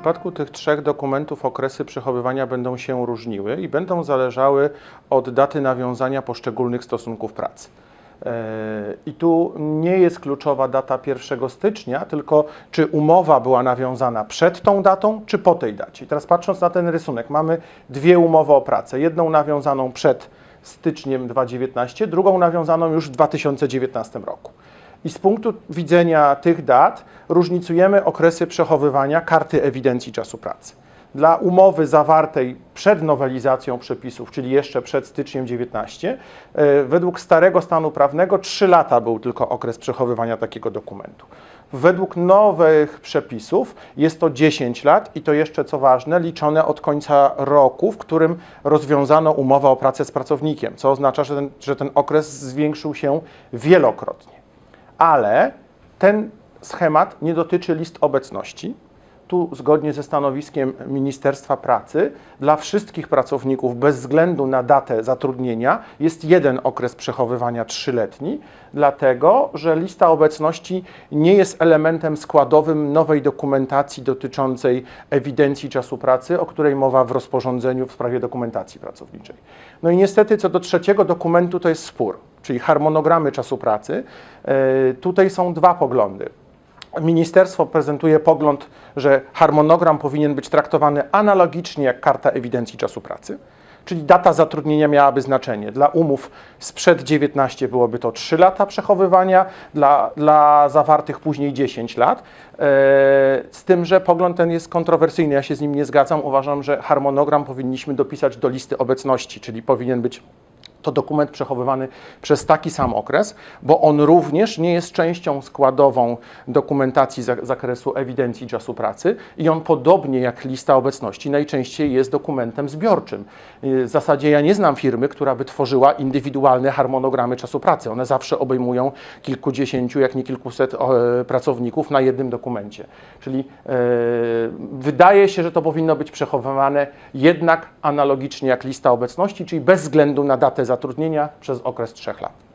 przypadku tych trzech dokumentów okresy przechowywania będą się różniły i będą zależały od daty nawiązania poszczególnych stosunków pracy. E, I tu nie jest kluczowa data 1 stycznia, tylko czy umowa była nawiązana przed tą datą, czy po tej dacie. I teraz patrząc na ten rysunek, mamy dwie umowy o pracę. Jedną nawiązaną przed styczniem 2019, drugą nawiązaną już w 2019 roku. I z punktu widzenia tych dat różnicujemy okresy przechowywania karty ewidencji czasu pracy. Dla umowy zawartej przed nowelizacją przepisów, czyli jeszcze przed styczniem 19, e, według starego stanu prawnego 3 lata był tylko okres przechowywania takiego dokumentu. Według nowych przepisów jest to 10 lat i to jeszcze co ważne, liczone od końca roku, w którym rozwiązano umowę o pracę z pracownikiem, co oznacza, że ten, że ten okres zwiększył się wielokrotnie ale ten schemat nie dotyczy list obecności. Tu, zgodnie ze stanowiskiem Ministerstwa Pracy, dla wszystkich pracowników, bez względu na datę zatrudnienia, jest jeden okres przechowywania trzyletni, dlatego że lista obecności nie jest elementem składowym nowej dokumentacji dotyczącej ewidencji czasu pracy, o której mowa w rozporządzeniu w sprawie dokumentacji pracowniczej. No i niestety, co do trzeciego dokumentu, to jest spór czyli harmonogramy czasu pracy. E, Tutaj są dwa poglądy. Ministerstwo prezentuje pogląd, że harmonogram powinien być traktowany analogicznie jak karta ewidencji czasu pracy, czyli data zatrudnienia miałaby znaczenie. Dla umów sprzed 19 byłoby to 3 lata przechowywania, dla, dla zawartych później 10 lat. E, Z tym, że pogląd ten jest kontrowersyjny, ja się z nim nie zgadzam. Uważam, że harmonogram powinniśmy dopisać do listy obecności, czyli powinien być to dokument przechowywany przez taki sam okres, bo on również nie jest częścią składową dokumentacji zakresu ewidencji czasu pracy i on podobnie jak lista obecności najczęściej jest dokumentem zbiorczym. W zasadzie ja nie znam firmy, która by tworzyła indywidualne harmonogramy czasu pracy. One zawsze obejmują kilkudziesięciu, jak nie kilkuset e, pracowników na jednym dokumencie. Czyli e, wydaje się, że to powinno być przechowywane jednak analogicznie jak lista obecności, czyli bez względu na datę zatrudnienia przez okres trzech lat.